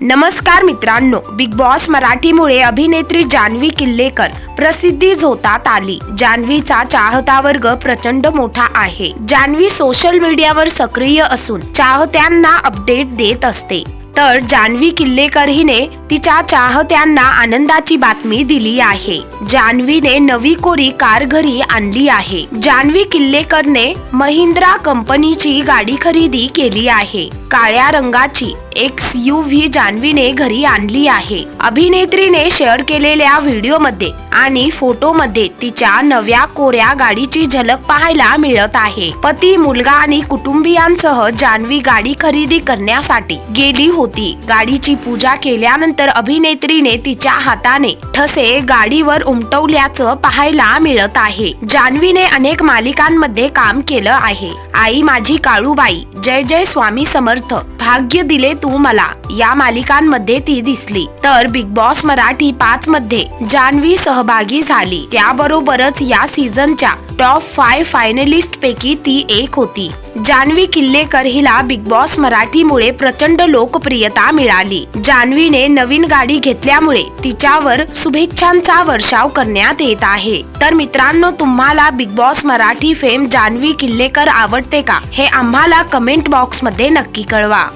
नमस्कार मित्रांनो big boss मराठीमुळे अभिनेत्री जान्हवी किल्लेकर प्रसिद्धी झोतात आली. जान्हवीचा चाहता वर्ग प्रचंड मोठा आहे. जान्हवी सोशल मीडियावर सक्रिय असून चाहत्यांना अपडेट देत असते. तर जान्हवी किल्लेकर हिने तिच्या चाहत्यांना आनंदाची बातमी दिली आहे. जान्हवीने नवी कोरी कार घरी आणली आहे. जान्हवी किल्लेकरने महिंद्रा कंपनीची गाडी खरेदी केली आहे. काळ्या रंगाची एक्स यू व्ही जान्हवीने घरी आणली आहे. अभिनेत्रीने शेअर केलेल्या व्हिडिओमध्ये आणि फोटोमध्ये तिच्या नव्या कोऱ्या गाडीची झलक पाहायला मिळत आहे. पती मुलगा आणि कुटुंबियांसह जान्हवी गाडी खरेदी करण्यासाठी गेली होती. गाडीची पूजा केल्यानंतर अभिनेत्रीने तिच्या हाताने ठसे गाडीवर उमटवल्याचं पाहायला मिळत आहे. जान्हवीने अनेक मालिकांमध्ये काम केलं आहे. आई माझी काळूबाई जय जय स्वामी समर्थ भाग्य दिले तू मला. या मालिकांमध्ये ती दिसली. तर बिग बॉस मराठी पाच मध्ये जान्हवी सहभागी झाली. त्याबरोबरच या सीझनच्या टॉप फाय फायनलिस्ट पैकी ती एक होती. जान्हवी किल्लेकर हिला बिग बॉस मराठीमुळे प्रचंड लोकप्रियता मिळाली. जान्हवीने नवीन गाडी घेतल्यामुळे तिच्यावर शुभेच्छांचा वर्षाव करण्यात येत आहे. तर मित्रांनो तुम्हाला Bigg Boss Marathi fame Janhavi Killekar आवडते का? हे आम्हाला कमेंट बॉक्समध्ये नक्की कळवा.